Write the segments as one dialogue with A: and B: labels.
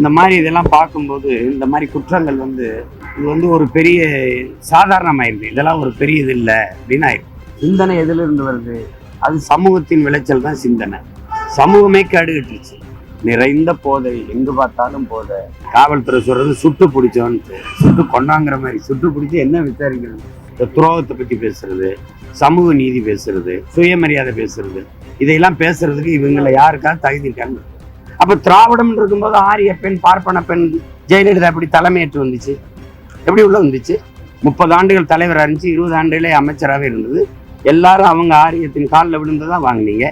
A: இந்த மாதிரி இதெல்லாம் பார்க்கும்போது இந்த மாதிரி குற்றங்கள் வந்து இது வந்து ஒரு பெரிய சாதாரணமாயிருது. இதெல்லாம் ஒரு பெரிய இது இல்லை அப்படின்னு ஆயிடுது சிந்தனை எதிலிருந்து வருது? அது சமூகத்தின் விளைச்சல் தான் சிந்தனை. சமூகமே கடுகிட்டுருச்சு நிறைந்த போதை எங்கு பார்த்தாலும் போதை. காவல்துறை சொல்றது சுட்டு பிடிச்சோன்ட்டு சுட்டு கொண்டாங்கிற மாதிரி சுட்டு பிடிச்சி என்ன விசாரிக்கிறது? இந்த துரோகத்தை பற்றி பேசுறது சமூக நீதி பேசுறது சுயமரியாதை பேசுறது. இதையெல்லாம் பேசுறதுக்கு இவங்களை யாருக்காவது தகுதி இருக்காங்க அப்ப திராவிடம் இருக்கும்போது ஆரிய பெண் பார்ப்பன பெண் ஜெயலலிதா எப்படி தலைமையேற்று வந்துச்சு. எப்படி உள்ள வந்துச்சு? முப்பது ஆண்டுகள் தலைவராக இருந்துச்சு இருபது ஆண்டுகளே அமைச்சராகவே இருந்தது. எல்லாரும் அவங்க ஆரியத்தின் காலில் விழுந்து தான் வாங்குனீங்க.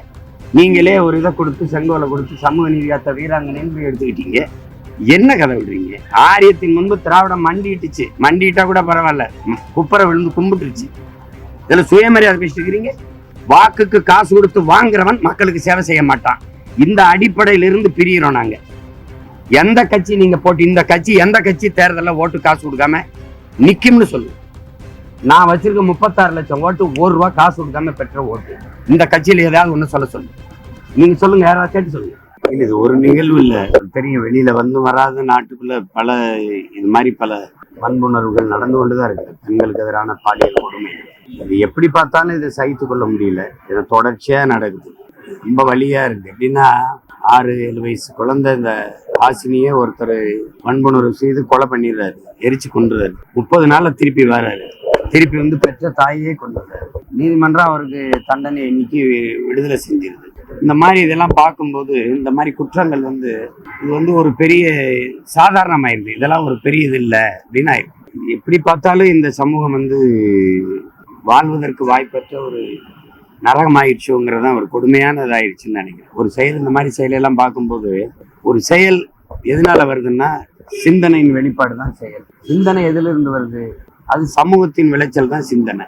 A: நீங்களே ஒரு இதை கொடுத்து செங்கோலை கொடுத்து சமூக நீதியாத்த வீராங்கனைன்னு போய் எடுத்துக்கிட்டீங்க. என்ன கதை விடுறீங்க ஆரியத்தின் முன்பு திராவிடம் மண்டிட்டுச்சு மண்டிட்டா கூட பரவாயில்ல. குப்பரை விழுந்து கும்பிட்டுருச்சு. இதில் சுயமரியாதை பேசிட்டு இருக்கிறீங்க. வாக்குக்கு காசு கொடுத்து வாங்குறவன் மக்களுக்கு சேவை செய்ய மாட்டான். இந்த அடிப்படையிலிருந்து பிரியிறோம் நாங்க. எந்த கட்சி நீங்க போட்டு இந்த கட்சி எந்த கட்சி தேர்தலில் ஓட்டு காசு கொடுக்காம நிக்கும்னு சொல்லு. நான் வச்சிருக்க முப்பத்தாறு லட்சம் ஓட்டு ஒரு ரூபா காசு கொடுக்காம பெற்ற ஓட்டு. இந்த கட்சியில ஏதாவது ஒண்ணு சொல்ல சொல்லு. நீங்க சொல்லுங்க யாராவது கேட்டு சொல்லுங்க. இல்லை இது ஒரு நிகழ்வு இல்ல. தெரியும் வெளியில வந்து வராத நாட்டுக்குள்ள பல இது மாதிரி பல வன்புணர்வுகள் நடந்து கொண்டுதான் இருக்கு. பெண்களுக்கு எதிரான பாலியல் கொடுமை. இது எப்படி பார்த்தாலும் இதை சகித்து கொள்ள முடியல. இது தொடர்ச்சியா நடக்குது. ரொம்ப வலியா இருக்கு. எப்படின்னா ஆறு ஏழு வயசு குழந்தை இந்த ஹாசினியே ஒருத்தர் வன்புணர்வு செய்து கொலை பண்ணிடுறாரு. எரிச்சு கொண்டுறாரு முப்பது நாள்ல திருப்பி வர்றாரு திருப்பி வந்து பெற்ற தாயே கொண்டுறாரு நீதிமன்றம் அவருக்கு தண்டனை இன்னைக்கு விடுதலை செஞ்சிருது. இந்த மாதிரி இதெல்லாம் பார்க்கும்போது இந்த மாதிரி குற்றங்கள் வந்து இது வந்து ஒரு பெரிய சாதாரணமாயிருது இதெல்லாம் ஒரு பெரிய இது இல்லை அப்படின்னு எப்படி பார்த்தாலும் இந்த சமூகம் வந்து வாழ்வதற்கு வாய்ப்பற்ற ஒரு நரகமாயிடுச்சுங்கிறது தான் ஒரு கொடுமையான இதாயிடுச்சுன்னு நினைக்கிறேன். ஒரு செயல் இந்த மாதிரி செயலெல்லாம் பார்க்கும்போது ஒரு செயல் எதனால வருதுன்னா சிந்தனையின் வெளிப்பாடு தான் செயல். சிந்தனை எதுல இருந்து வருது? அது சமூகத்தின் விளைச்சல் தான் சிந்தனை.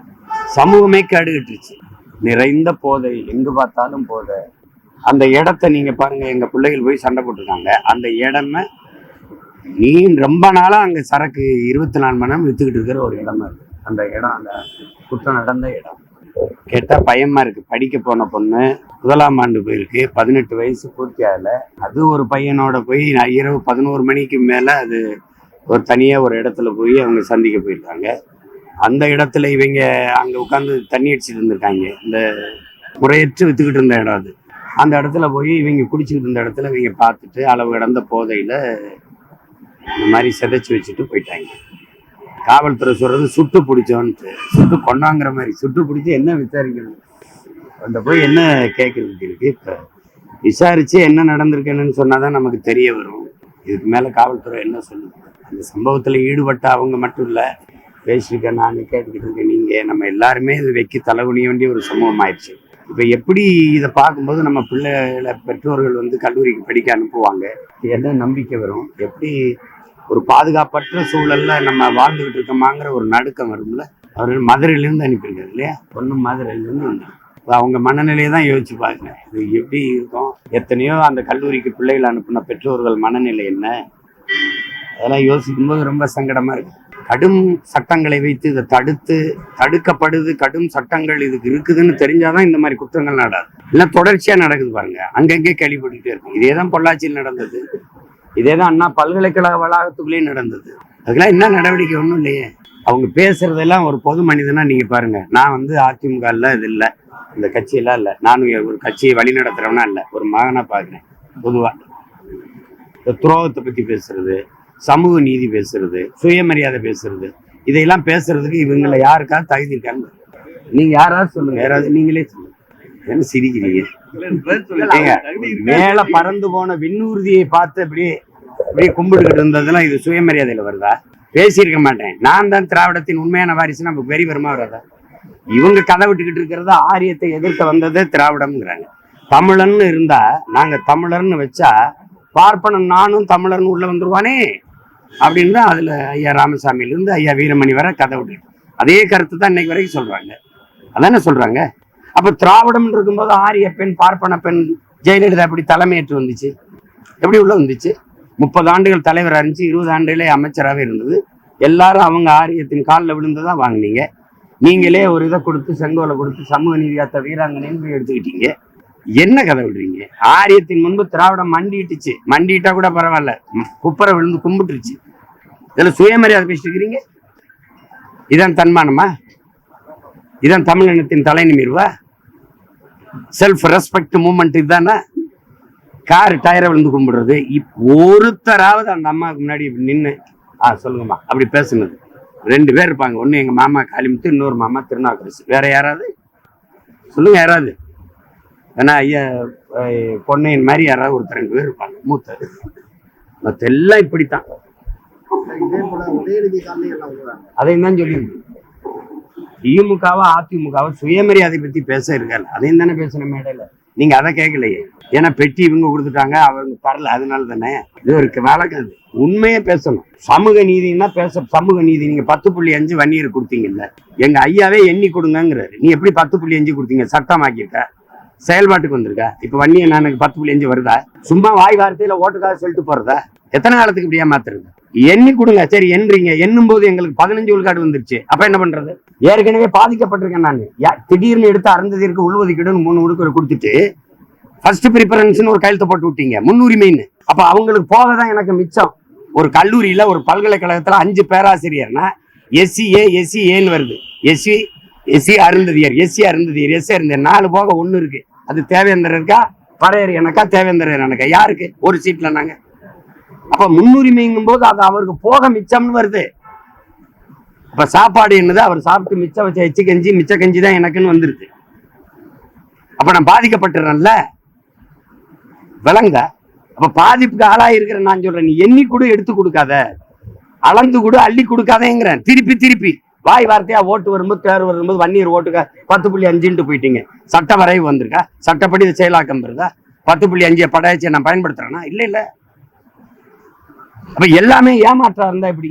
A: சமூகமே கடுகிட்டுருச்சு. நிறைந்த போதை எங்கு பார்த்தாலும் போதை. அந்த இடத்த நீங்க பாருங்க எங்க பிள்ளைகள் போய் சண்டை போட்டிருக்காங்க. அந்த இடமே நீ ரொம்ப நாளா அங்க சரக்கு இருபத்தி நாலு மணி நேரம் வித்துக்கிட்டு இருக்கிற ஒரு இடமா இருக்கு அந்த இடம் அந்த குற்றம் நடந்த இடம். கேட்டா பயமா இருக்கு. படிக்க போன பொண்ணு முதலாம் ஆண்டு போயிருக்கு. பதினெட்டு வயசு பூர்த்தி ஆகல. அது ஒரு பையனோட போய் நான் இரவு பதினோரு மணிக்கு மேல அது ஒரு தனியா ஒரு இடத்துல போய் அவங்க சந்திக்க போயிருக்காங்க. அந்த இடத்துல இவங்க அங்க உட்காந்து தண்ணி அடிச்சுட்டு இருந்திருக்காங்க. இந்த முறையற்று வித்துக்கிட்டு இருந்த இடம் அது. அந்த இடத்துல போய் இவங்க குடிச்சுக்கிட்டு இருந்த இடத்துல இவங்க பார்த்துட்டு அளவு கடந்த போதையில இந்த மாதிரி சிதைச்சு வச்சுட்டு போயிட்டாங்க. காவல்துறை சொல்றது சுட்டு பிடிச்சோன்ட்டு சுட்டு கொண்டாங்கிற மாதிரி. சுட்டு பிடிச்சி என்ன விசாரிக்கணும்? அந்த போய் என்ன கேட்கறதுக்கு இருக்கு இப்ப விசாரிச்சு என்ன நடந்திருக்குன்னு சொன்னாதான் நமக்கு தெரிய வரும். இதுக்கு மேல காவல்துறை என்ன சொல்லுது? அந்த சம்பவத்துல ஈடுபட்ட அவங்க மட்டும் இல்ல பேசியிருக்க நான் கேட்டுக்கிட்டு இருக்கேன் நீங்க நம்ம எல்லாருமே இது வைக்க தலைகுனிய வேண்டிய ஒரு சமூகம் ஆயிடுச்சு. இப்ப எப்படி இதை பார்க்கும்போது நம்ம பிள்ளைகளை பெற்றோர்கள் வந்து கல்லூரிக்கு படிக்க அனுப்புவாங்க? என்ன நம்பிக்கை வரும்? எப்படி ஒரு பாதுகாப்பற்ற சூழல்ல நம்ம வாழ்ந்துகிட்டு இருக்கோமாங்கிற ஒரு நடுக்கம் வரும்ல. அவர் மதுரையிலேருந்து அனுப்பியிருக்காரு இல்லையா? பொண்ணு மதுரையிலேருந்து வந்தாங்க. அவங்க மனநிலையை தான் யோசிச்சு பாருங்க. இது எப்படி இருக்கும்? எத்தனையோ அந்த கல்லூரிக்கு பிள்ளைகள் அனுப்பின பெற்றோர்கள் மனநிலை என்ன? அதெல்லாம் யோசிக்கும்போது ரொம்ப சங்கடமா இருக்கு. கடும் சட்டங்களை வைத்து இதை தடுத்து தடுக்கப்படுது கடும் சட்டங்கள் இதுக்கு இருக்குதுன்னு தெரிஞ்சாதான் இந்த மாதிரி குற்றங்கள் நடாது இல்லை தொடர்ச்சியா நடக்குது பாருங்க. அங்கங்கே கேள்விப்பட்டுட்டே இருக்கும் இதே தான் பொள்ளாச்சியில் நடந்தது. இதே தான் அண்ணா பல்கலைக்கழக வளாகத்துக்குள்ளேயே நடந்தது. அதுக்கெல்லாம் என்ன நடவடிக்கை ஒன்றும் இல்லையே. அவங்க பேசுறதெல்லாம் ஒரு பொது மனிதனா நீங்க பாருங்க. நான் வந்து அதிமுக எல்லாம் இது இல்லை. இந்த கட்சியெல்லாம் இல்லை. நானும் ஒரு கட்சியை வழி நடத்துறவனா இல்லை. ஒரு மகனா பாக்குறேன். பொதுவா. இந்த துரோகத்தை பத்தி பேசுறது சமூக நீதி பேசுறது சுயமரியாதை பேசுறது இதையெல்லாம் பேசுறதுக்கு இவங்களை யாருக்காவது தகுதி இருக்காங்க நீங்க யாராவது சொல்லுங்க. யாராவது நீங்களே சொல்லுங்க. என்ன சிரிக்கிறீங்க? மேல பறந்து போன விண்ணூர்தியை பார்த்து அப்படியே அப்படியே கும்பிட்டுக்கிட்டு இருந்ததெல்லாம் இது சுயமரியாதையில வருதா? பேசியிருக்க மாட்டேன். நான் தான் திராவிடத்தின் உண்மையான வாரிசு நமக்கு வெறி வருமா வராதா? இவங்க கதை விட்டுக்கிட்டு இருக்கிறது ஆரியத்தை எதிர்க்க வந்ததே திராவிடம்ங்கிறாங்க. தமிழன்னு இருந்தா நாங்க தமிழர்னு வச்சா பார்ப்பனன் நானும் தமிழர்னு உள்ள வந்துருவானே? அப்படின்னு தான் அதுல ஐயா ராமசாமியில இருந்து ஐயா வீரமணி வரை கதை விட்டு அதே கருத்து தான் இன்னைக்கு வரைக்கும் சொல்றாங்க. அதானே சொல்றாங்க? அப்ப திராவிடம் இருக்கும்போது ஆரிய பெண் பார்ப்பன பெண் ஜெயலலிதா எப்படி தலைமையேற்று வந்துச்சு? எப்படி உள்ள வந்துச்சு? முப்பது ஆண்டுகள் தலைவராக இருந்துச்சு இருபது ஆண்டுகளே அமைச்சராகவே இருந்தது. எல்லாரும் அவங்க ஆரியத்தின் காலில் விழுந்து தான் வாங்குனீங்க. நீங்களே ஒரு இதை கொடுத்து செங்கோலை கொடுத்து சமூக நீதியாத்த வீராங்கனைன்னு போய் எடுத்துக்கிட்டீங்க. என்ன கதை விடுறீங்க? ஆரியத்தின் முன்பு திராவிடம் மண்டிட்டுச்சு. மண்டிட்டா கூட பரவாயில்ல. குப்பரை விழுந்து கும்பிட்டுருச்சு. இதில் சுயமரியாதை பேசிட்டு இருக்கிறீங்க. இதான் தன்மானமா? இதான் தமிழினத்தின் தலை நிமிர்வா செல்ஃப் ரெஸ்பெக்ட் மூமெண்ட் இதுதானே? கார் டயரை விழுந்து கும்பிடுறது. இப் ஒருத்தராவது அந்த அம்மாவுக்கு முன்னாடி நின்று ஆ சொல்லுங்கம்மா அப்படி பேசுனது. ரெண்டு பேர் இருப்பாங்க. ஒன்று எங்கள் மாமா காளிமுத்து இன்னொரு மாமா திருநாக்கரசு வேற யாராவது? சொல்லுங்க யாராவது? ஏன்னா ஐயா பொன்னையன் மாதிரி யாராவது ஒருத்தர் ரெண்டு பேர் இருப்பாங்க. மூத்தர் மற்ற எல்லாம் இப்படித்தான் அதையும் தான் சொல்லி திமுகவா அதிமுகவா சுயமரியாதை பத்தி பேச இருக்காரு. அதையும் தானே பேசுன மேடையில? நீங்க அதை கேட்கலையே. ஏன்னா பெட்டி இவங்க கொடுத்துட்டாங்க அவங்க தரல அதனால தானே? இது ஒரு வழக்கம் உண்மையே பேசணும். சமூக நீதினா பேச சமூக நீதி. நீங்க பத்து புள்ளி அஞ்சு வன்னியர் கொடுத்தீங்கல்ல. எங்க ஐயாவே எண்ணி கொடுங்கிறாரு நீ எப்படி பத்து புள்ளி அஞ்சு கொடுத்தீங்க? சட்டமாக்கியிருக்க செயல்பாட்டுக்கு வந்திருக்கா. இப்ப வன்னியன் எனக்கு பத்து புள்ளி அஞ்சு வருதா? சும்மா வாய் வார்த்தையில ஓட்டுக்காக சொல்லிட்டு போறதா? எத்தனை காலத்துக்கு இப்படியா மாத்துறது எண்ணி கொடுங்க. சரி எண்றீங்க. எண்ணும் போது எங்களுக்கு பதினஞ்சு உள்காடு வந்துருச்சு. அப்ப என்ன பண்றது? ஏற்கனவே பாதிக்கப்பட்டிருக்கேன் நான். யா- திடீர்னு எடுத்து அறந்ததற்கு உள்ஒதுக்கீடுன்னு மூணு உடுக்கரை கொடுத்துட்டு ஃபர்ஸ்ட் ப்ரிஃபரன்ஸ்னு ஒரு கையெழுத்து போட்டு விட்டீங்க. முன்னுரிமைன்னு. அப்ப அவங்களுக்கு போக தான் எனக்கு மிச்சம். ஒரு கல்லூரியில ஒரு பல்கலைக்கழகத்துல அஞ்சு பேராசிரியர்னா எஸ்சி ஏ எஸ்சி ஏன்னு வருது. SC SC Arunthathiyar SC Arunthathiyar SC Arunthathiyar. நாலு போக ஒன்று இருக்கு. அது தேவேந்தர் இருக்கா பறையர் எனக்கா? தேவேந்திரர் எனக்கா? யாருக்கு? ஒரு சீட்ல நாங்கள் அப்ப முன்னுரிமைங்கும் போது அது அவருக்கு போக மிச்சம்னு வருது. அப்ப சாப்பாடு என்னது? அவர் சாப்பிட்டு மிச்சம் வச்ச எச்சு கஞ்சி மிச்ச கஞ்சி தான் எனக்குன்னு வந்துருது அப்ப நான் பாதிக்கப்பட்டுறேன்ல? விளங்க அப்ப பாதிப்புக்கு ஆளாகி இருக்கிற நான் சொல்றேன். நீ எண்ணி கூட எடுத்து கொடுக்காத. அளந்து கூட அள்ளி கொடுக்காதேங்கிறேன். திருப்பி திருப்பி. வாய் வார்த்தையா ஓட்டு வரும்போது தேர்வு வரும்போது வன்னியர் ஓட்டுக்க பத்து புள்ளி அஞ்சுன்ட்டு போயிட்டீங்க. சட்ட வரைவு வந்திருக்கா? சட்டப்படி இது செயலாக்கம் வருதா பத்து புள்ளி அஞ்சு படையாச்சியை நான் பயன்படுத்துறேன்னா இல்ல இல்ல. அப்ப எல்லாமே ஏமாற்றா இருந்தா எப்படி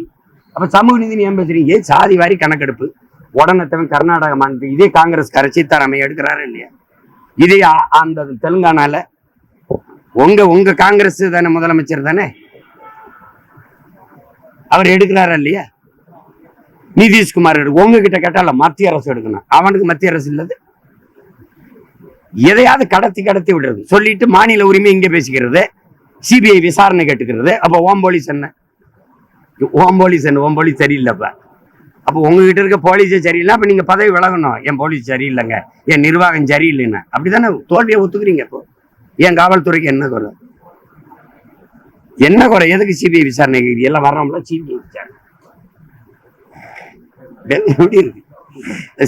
A: அப்ப சமூக நீதி ஏன் பேசுறீங்க? ஏன் சாதி வாரி கணக்கெடுப்பு? உடனத்தவன் கர்நாடக மாநிலத்தில் இதே காங்கிரஸ் சீதாராமையா எடுக்கிறாரு இல்லையா? இதே அந்த தெலுங்கானால. உங்க உங்க காங்கிரஸ் தானே முதலமைச்சர் தானே? அவர் எடுக்கிறாரா இல்லையா? நிதிஷ்குமார் எடுக்கும் உங்ககிட்ட கேட்டால மத்திய அரசு எடுக்கணும். அவனுக்கு மத்திய அரசு இல்லது. எதையாவது கடத்தி கடத்தி விடுறது. சொல்லிட்டு மாநில உரிமை இங்க பேசிக்கிறது. சிபிஐ விசாரணை கேட்டுக்கிறது. அப்போ ஓம் போலீஸ் என்ன? ஓம் போலீஸ் என்ன? ஓம் போலீஸ் சரியில்லைப்ப அப்போ. உங்ககிட்ட இருக்க போலீஸே சரியில்லை. அப்போ நீங்கள் பதவி விலகணும். என் போலீஸ் சரியில்லைங்க. என் நிர்வாகம் சரியில்லைன்னு. அப்படிதானே தோல்வியை ஒத்துக்கிறீங்க இப்போ? என் காவல்துறைக்கு என்ன குறை? என்ன குறை? எதுக்கு சிபிஐ விசாரணை கேக்குறீங்க? எல்லாம் வர்றோம்ல சிபிஐ விசாரணை எப்படி இருக்கு?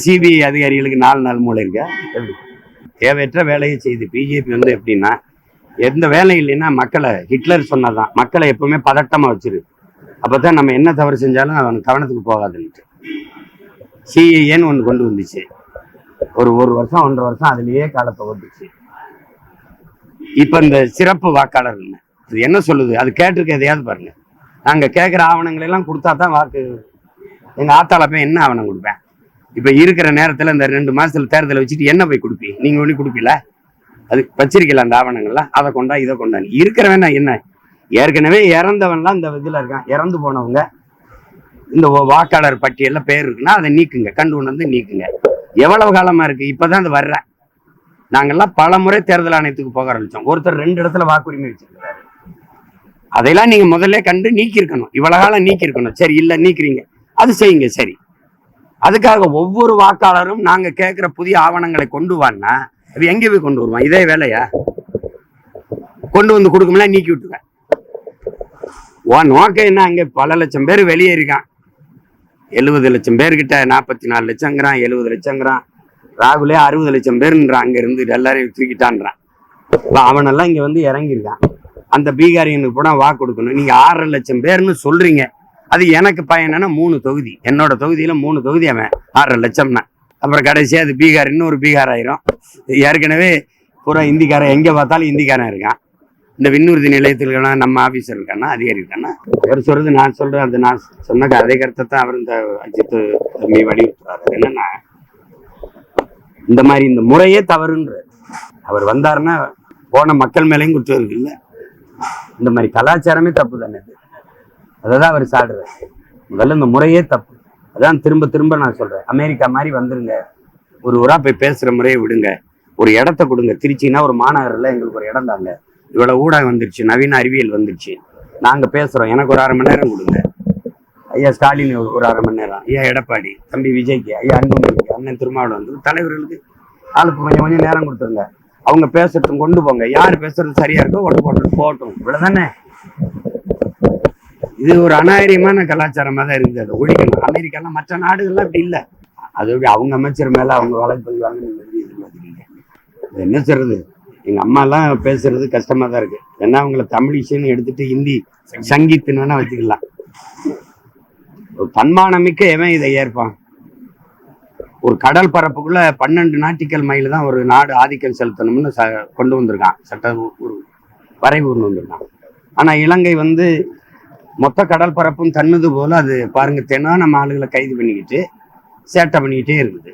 A: சிபிஐ அதிகாரிகளுக்கு நாலு நாள் மூளை இருக்கா? எப்படி? தேவையற்ற வேலையை செய்து பிஜேபி வந்து எப்படின்னா எந்த வேலை இல்லைன்னா மக்களை ஹிட்லர் சொன்னதான் மக்களை எப்பவுமே பதட்டமா வச்சிரு. அப்பதான் நம்ம என்ன தவறு செஞ்சாலும் அவன் கவனத்துக்கு போகாதுன்ட்டு. சிஏன்னு ஒன்று கொண்டு வந்துச்சு. ஒரு ஒரு வருஷம் ஒன்றரை வருஷம் அதுலயே காலத்தை ஓட்டுச்சு. இப்ப இந்த சிறப்பு வாக்காளர் அது என்ன சொல்லுது? அது கேட்டிருக்க எதையாவது பாருங்க. நாங்க கேட்குற ஆவணங்களை எல்லாம் கொடுத்தா தான் வாக்கு எங்க ஆத்தால போய் என்ன ஆவணம் கொடுப்பேன்? இப்ப இருக்கிற நேரத்துல இந்த ரெண்டு மாசத்துல தேர்தலை வச்சுட்டு என்ன போய் கொடுப்பீங்க? நீங்க ஒண்ணு கொடுப்பீங்களா? அது வச்சிருக்கல அந்த ஆவணங்கள்லாம். அதை கொண்டா இதை கொண்டா. இருக்கிறவன் என்ன? ஏற்கனவே இறந்தவன்லாம் இந்த இதுல இருக்கான். இறந்து போனவங்க. இந்த வாக்காளர் பட்டியல்ல பேர் இருக்குன்னா அதை நீக்குங்க. கண்டு கொண்டு வந்து நீக்குங்க. எவ்வளவு காலமா இருக்கு? இப்பதான் அது வர்ற. நாங்கெல்லாம் பல முறை தேர்தல் ஆணையத்துக்கு போக ஆரம்பிச்சோம். ஒருத்தர் ரெண்டு இடத்துல வாக்குரிமை வச்சிருக்காரு. அதையெல்லாம் நீங்க முதல்ல கண்டு நீக்கியிருக்கணும். இவ்வளவு காலம் நீக்கியிருக்கணும். சரி இல்ல நீக்கிறீங்க. அது செய்யுங்க. சரி. அதுக்காக ஒவ்வொரு வாக்காளரும் நாங்க கேட்கிற புதிய ஆவணங்களை கொண்டு வான்னா அது எங்க போய் கொண்டு வருவான்? இதே வேலையா? கொண்டு வந்து கொடுக்கும்ல நீக்கி விட்டுருவேன் உன் நோக்க என்ன? அங்க பல லட்சம் பேர் வெளியே இருக்கான். எழுபது லட்சம் பேர்கிட்ட நாற்பத்தி நாலு லட்சங்கிறான் எழுபது லட்சங்கிறான். ராகுலே அறுபது லட்சம் பேருன்றான் அங்க இருந்து எல்லாரையும் தூக்கிட்டான்றான். இப்ப அவனெல்லாம் இங்க வந்து இறங்கியிருக்கான். அந்த பீகாரியனுக்கு கூட வாக்கு கொடுக்கணும். நீங்க ஆறரை லட்சம் பேர்னு சொல்றீங்க. அது எனக்கு பயனா மூணு தொகுதி. என்னோட தொகுதியில் மூணு தொகுதி அவன். ஆறரை லட்சம்னா. அப்புறம் கடைசியா அது பீகார் இன்னொரு பீகார் ஆயிரும் ஏற்கனவே பூரா இந்திக்காரன் எங்க பார்த்தாலும் இந்திக்காரன் இருக்கான். இந்த விண்ணூர்தி நிலையத்தில் இருக்கானா, நம்ம ஆஃபீஸர் இருக்கானா அதிகாரி இருக்கானா அவர் சொல்றது நான் சொல்றேன் அது நான் சொன்ன அதே கருத்தை தான் அவர் இந்த அஜித் தம்பி வலியுறுத்துறாரு. என்னன்னா இந்த மாதிரி இந்த முறையே தவறுன்ற அவர் வந்தாருன்னா போன மக்கள் மேலேயும் குற்றம் இருக்குல்ல. இந்த மாதிரி கலாச்சாரமே தப்பு தானே அதை. தான் அவர் சாடுறாரு. முதல்ல இந்த முறையே தப்பு. அதான் திரும்ப திரும்ப நான் சொல்றேன். அமெரிக்கா மாதிரி வந்துருங்க. ஒரு ஊரா போய் பேசுற முறையை விடுங்க. ஒரு இடத்த கொடுங்க. திருச்சின்னா ஒரு மாநகரில் எங்களுக்கு ஒரு இடம் தாங்க. இவ்வளோ ஊடகம் வந்துருச்சு. நவீன அறிவியல் வந்துருச்சு. நாங்க பேசுறோம். எனக்கு ஒரு அரை மணி நேரம் கொடுங்க. ஐயா ஸ்டாலின் ஒரு- அரை மணி நேரம். ஐயா எடப்பாடி தம்பி விஜய்க்கு ஐயா அன்புமணிக்கு அண்ணன் திருமாவளம் வந்து தலைவர்களுக்கு ஆளுக்கு கொஞ்சம் கொஞ்சம் நேரம் கொடுத்துருங்க. அவங்க பேசுறதும் கொண்டு போங்க. யார் பேசுறது சரியா இருக்கோ ஓட்டு போட்டு போகட்டும். இவ்வளவுதானே? இது ஒரு அநாகரிகமான கலாச்சாரமாக தான் இருக்குது அதை ஒழிக்கணும். அமெரிக்காலாம் மற்ற நாடுகள்லாம் இப்படி இல்லை. அது எப்படி அவங்க அமைச்சர் மேல அவங்க வழக்கு பதிவாங்க எதிர்பார்க்குறீங்க? என்ன சொல்றது? எங்க அம்மா எல்லாம் பேசுறது கஷ்டமாக தான் இருக்கு. ஏன்னா அவங்கள தமிழிஷன்னு எடுத்துட்டு ஹிந்தி சங்கீத்துன்னு வேணா வச்சுக்கலாம். ஒரு தன்மானமிக்க எவன் இதை ஏற்பான்? ஒரு கடல் பரப்புக்குள்ள பன்னெண்டு நாட்டிக்கல் மைல் தான் ஒரு நாடு ஆதிக்கம் செலுத்தணும்னு ச கொண்டு வந்திருக்கான். சட்ட ஒரு வரைவு கொண்டு வந்திருக்கான். ஆனா இலங்கை வந்து மொத்த கடல் பரப்பும் தன்னுது போல அது பாருங்க தெனா நம்ம ஆளுகளை கைது பண்ணிக்கிட்டு சேட்டை பண்ணிக்கிட்டே இருக்குது.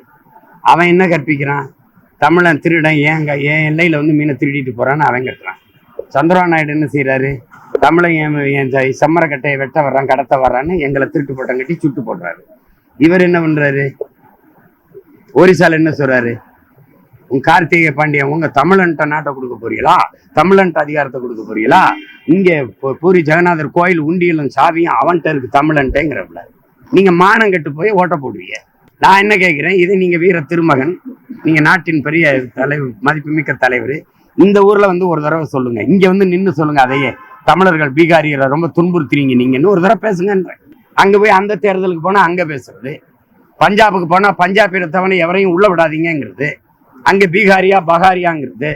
A: அவன் என்ன கற்பிக்கிறான்? தமிழன் திருடன் ஏங்க என் எல்லையில வந்து மீனை திருடிட்டு போறான்னு அவன் கட்டுறான் சந்திரா நாயுடு என்ன செய்யறாரு தமிழன் என் என் ஜ- வெட்ட வர்றான் கடத்த வர்றான்னு எங்களை திருட்டு போட்டம் கட்டி சுட்டு போடுறாரு. இவர் என்ன பண்றாரு? ஒரிசால என்ன சொல்றாரு? உன் கார்த்திகை பாண்டியன் உங்க தமிழன்ட்ட நாட்டை கொடுக்க போறீங்களா? தமிழன்ட்ட அதிகாரத்தை கொடுக்க போறீங்களா? இங்கே பூரி ஜெகநாதர் கோயில் உண்டியலும் சாவியும் அவன்கிட்ட இருக்கு தமிழன்ட்டேங்கிறப்பல நீங்கள் மானம் கெட்டு போய் ஓட்ட போடுவீங்க. நான் என்ன கேட்குறேன் இது நீங்கள் வீர திருமகன். நீங்கள் நாட்டின் பெரிய தலைவர் மதிப்புமிக்க தலைவர். இந்த ஊரில் வந்து ஒரு தடவை சொல்லுங்கள் இங்கே வந்து நின்று சொல்லுங்கள் அதையே. தமிழர்கள் பீகாரிகளை ரொம்ப துன்புறுத்துறீங்க நீங்கன்னு ஒரு தடவை பேசுங்கன்றேன் அங்கே போய் அந்த தேர்தலுக்கு போனால் அங்கே பேசுறது. பஞ்சாபுக்கு போனால் பஞ்சாபியரை தவணை எவரையும் உள்ள விடாதீங்கங்கிறது. அங்கே பீகாரியா பகாரியாங்கிறது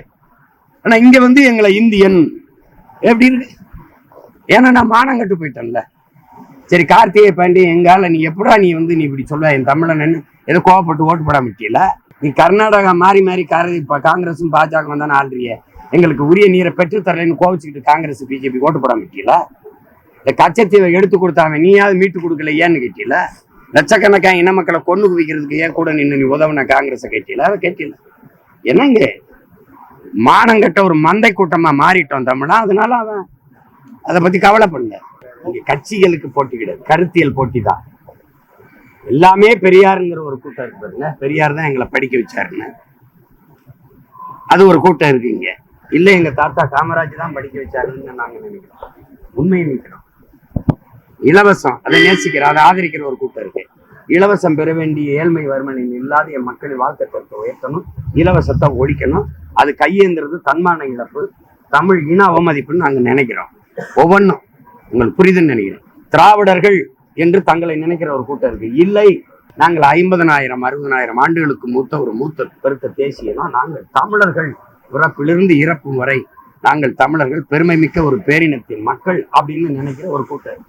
A: ஆனால் இங்கே வந்து எங்களை இந்தியன் எப்படி ஏன்னா நான் மானம் கட்டு போயிட்டேன்ல. சரி கார்த்திகை பாண்டி எங்கால நீ எப்படா நீ வந்து நீ இப்படி சொல்ல என் தமிழன் ஏதோ கோவப்பட்டு ஓட்டு போட மாட்டியல நீ கர்நாடகா மாறி மாறி கார இப்போ காங்கிரஸும் பாஜக தானே ஆள்றிய. எங்களுக்கு உரிய நீரை பெற்று தரலைன்னு கோவிச்சுக்கிட்டு காங்கிரஸ் பிஜேபி ஓட்டு போட விட்டியல இந்த கச்சத்தீவை எடுத்து கொடுத்தாங்க நீயாவது மீட்டு கொடுக்கல ஏன்னு கேட்டியல? லட்சக்கணக்கான இன மக்களை கொண்டு குவிக்கிறதுக்கு ஏன் கூட நின்று நீ உதவுன காங்கிரஸை கேட்டியல? அதை கேட்டியல. என்னங்க? மானங்கட்ட ஒரு மந்தை கூட்டமா மாறிட்டோம் தமிழா. அதனால அவன் அதை பத்தி கவலைப்படல. இங்க கட்சிகளுக்கு போட்டி கிடையாது கருத்தியல் போட்டி தான் எல்லாமே பெரியாருங்கிற ஒரு கூட்டம் இருக்கு பாருங்க. பெரியார் தான் எங்களை படிக்க வச்சாருன்னு. அது ஒரு கூட்டம் இருக்கு இங்க. இல்ல எங்க தாத்தா காமராஜ் தான் படிக்க வச்சாருன்னு நாங்க நினைக்கிறோம். உண்மையை நினைக்கிறோம். இலவசம் அதை நேசிக்கிற அதை ஆதரிக்கிற ஒரு கூட்டம் இருக்கு. இலவசம் பெற வேண்டிய ஏழ்மை வறுமனின் இல்லாத என் மக்களின் வாழ்க்கை தரத்தை உயர்த்தணும். இலவசத்தை ஒழிக்கணும். அது கையேந்துறது தன்மான இழப்பு தமிழ் இன அவமதிப்புன்னு நாங்க நினைக்கிறோம். ஒவ்வொன்றும் உங்களுக்கு புரிதுன்னு நினைக்கிறோம் திராவிடர்கள் என்று தங்களை நினைக்கிற ஒரு கூட்டம் இருக்கு. இல்லை நாங்கள் ஐம்பதனாயிரம் அறுபதனாயிரம் ஆண்டுகளுக்கு மூத்த ஒரு மூத்த பெருத்த தேசியனா நாங்கள் தமிழர்கள் பிறப்பிலிருந்து இறப்பும் வரை நாங்கள் தமிழர்கள் பெருமை மிக்க ஒரு பேரினத்தின் மக்கள் அப்படின்னு நினைக்கிற ஒரு கூட்டம்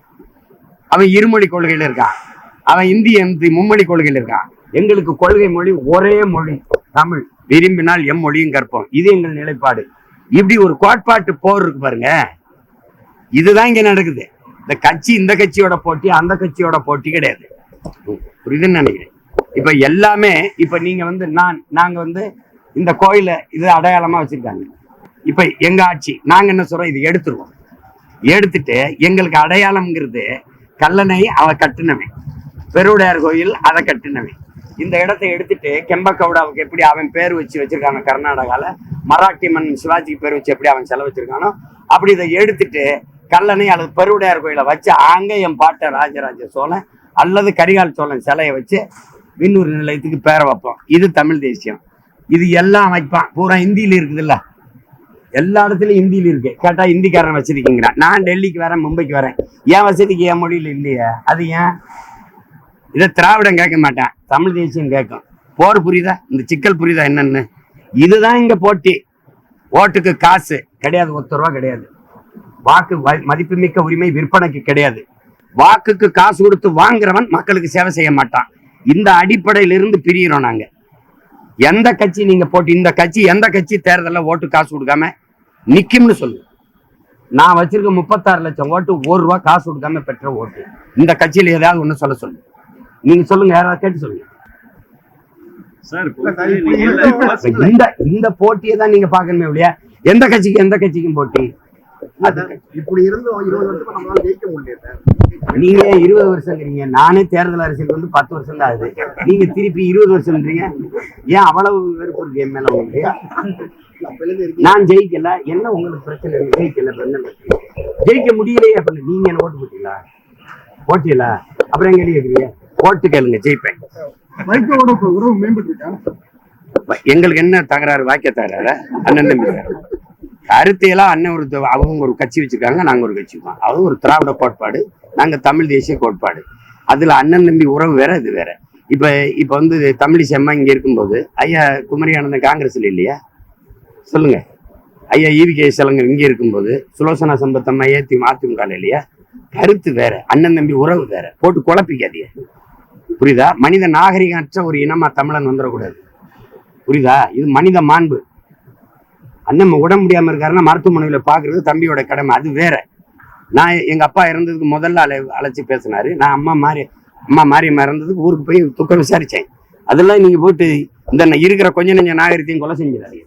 A: அவன் இருமொழி கொள்கையில இருக்கான். அவன் இந்தி மும்மொழி கொள்கையில இருக்கான். எங்களுக்கு கொள்கை மொழி ஒரே மொழி தமிழ். விரும்பினால் எம் மொழியும் கற்போம். இது எங்கள் நிலைப்பாடு. இப்படி ஒரு கோட்பாட்டு போர் இருக்கு பாருங்க. இதுதான் இங்க நடக்குது. இந்த கட்சி இந்த கட்சியோட போட்டி அந்த கட்சியோட போட்டி கிடையாது. புரியுதுன்னு நினைக்கிறேன். இப்ப எல்லாமே இப்ப நீங்க வந்து நான் நாங்க வந்து இந்த கோயில இது அடையாளமா வச்சிருக்காங்க. இப்ப எங்க ஆட்சி நாங்க என்ன சொல்றோம்? இது எடுத்துருவோம். எடுத்துட்டு எங்களுக்கு அடையாளம்ங்கிறது கல்லணை அவ கட்டினவன். பெருவுடையார் கோயில் அதை கட்டினவன். இந்த இடத்தை எடுத்துட்டு கெம்பக்கவுடாவுக்கு எப்படி அவன் பேர் வச்சு வச்சிருக்காங்க கர்நாடகால மராட்டி மன்னன் சிவாஜிக்கு பேர் வச்சு எப்படி அவன் செலவச்சிருக்கானோ அப்படி இதை எடுத்துட்டு கல்லணை அல்லது பெருவுடையார் கோயிலை வச்சு அங்கே என் பாட்டை ராஜராஜ சோழன் அல்லது கரிகால் சோழன் சிலையை வச்சு விண்ணூர் நிலையத்துக்கு பேரை வைப்போம். இது தமிழ் தேசியம். இது எல்லாம் வைப்பான். பூரா ஹிந்தியில இருக்குதுல்ல. எல்லா இடத்துலயும் ஹிந்தியில் இருக்கு. கேட்டா ஹிந்திக்காரன் வசதிக்குங்கிறான். நான் டெல்லிக்கு வரேன் மும்பைக்கு வரேன். என் வசதிக்கு என் மொழியில இல்லையே. அது ஏன்? இதை திராவிடம் கேட்க மாட்டேன் தமிழ் தேசியம் கேட்கும். போர் புரியுதா? இந்த சிக்கல் புரியுதா என்னன்னு? இதுதான் இங்க போட்டி. ஓட்டுக்கு காசு கிடையாது ஒத்த ரூபா கிடையாது. வாக்கு மதிப்புமிக்க உரிமை விற்பனைக்கு கிடையாது. வாக்குக்கு காசு கொடுத்து வாங்குறவன் மக்களுக்கு சேவை செய்ய மாட்டான். இந்த அடிப்படையிலிருந்து பிரியிறோம் நாங்க. எந்த கட்சி நீங்க போட்டு இந்த கட்சி எந்த கட்சி தேர்தலில் ஓட்டு காசு கொடுக்காம நிக்கும்னு சொல்லு. நான் வச்சிருக்க முப்பத்தாறு லட்சம் ஓட்டு ஒரு ரூபா காசு கொடுக்காம பெற்ற ஓட்டு. இந்த கட்சியில ஏதாவது ஒண்ணு சொல்ல சொல்லு. நீங்க சொல்லுங்க யாராவது கேட்டு சொல்லுங்க. இந்த இந்த போட்டியை தான் நீங்க பாக்கணுமே இல்லையா எந்த கட்சிக்கு எந்த கட்சிக்கும் போட்டி?
B: இப்படி இருந்தும் இருபது வருஷமா நம்மளால ஜெயிக்க முடியல சார்.
A: நீங்க ஏன் இருபது வருஷங்கிறீங்க? நானே தேர்தல் அரசியல் வந்து பத்து வருஷம் தான் ஆகுது. நீங்க திருப்பி இருபது வருஷம்ன்றீங்க. ஏன் அவ்வளவு வெறுப்பு இருக்கு என் மேல உங்களுக்கு? நான் ஜெயிக்கல. என்ன உங்களுக்கு பிரச்சனை? ஜெயிக்கல? ஜெயிக்க முடியலையே அப்படின்னு நீங்க என்ன ஓட்டு போட்டீங்களா? போட்டீங்களா? அப்புறம் எங்க கேக்குறீங்க ஓட்டு கேளுங்க ஜெயிப்பேன். எங்களுக்கு என்ன தகராறு வாக்கிய தகராறு? அண்ணன் தம்பி கருத்தையெல்லாம் அண்ணன் ஒரு அவங்க ஒரு கட்சி வச்சிருக்காங்க நாங்க ஒரு கட்சி அவங்க ஒரு திராவிட கோட்பாடு நாங்க தமிழ் தேசிய கோட்பாடு. அதுல அண்ணன் தம்பி உறவு வேற இது வேற. இப்ப இப்ப வந்து தமிழிசை அம்மா இங்க இருக்கும்போது ஐயா குமரி ஆனந்தன் காங்கிரஸ்ல இல்லையா? சொல்லுங்க. ஐயா ஈவி கே சலங்கர் இங்க இருக்கும்போது சுலோசனா சம்பத்தம்மா ஏத்தி அதிமுக இல்லையா? கருத்து வேற அண்ணன் தம்பி உறவு வேற. போட்டு குழப்பிக்காதீங்க. புரியுதா? மனித நாகரிகமற்ற ஒரு இனமா தமிழன் வந்துடக்கூடாது. புரியுதா? இது மனித மாண்பு. அண்ணன் உடம்பு முடியாம இருக்காருன்னா மருத்துவமனையில பாக்குறது தம்பியோட கடமை அது வேற. நான் எங்க அப்பா இறந்ததுக்கு முதல்ல அழை அழைச்சி பேசினாரு. நான் அம்மா மாறி அம்மா மாரியம்மா இறந்ததுக்கு ஊருக்கு போய் துக்கம் விசாரிச்சேன். அதெல்லாம் நீங்க போட்டு இந்த இருக்கிற கொஞ்ச நெஞ்ச நாகரிகத்தையும் கொலை செஞ்சிடாதீங்க.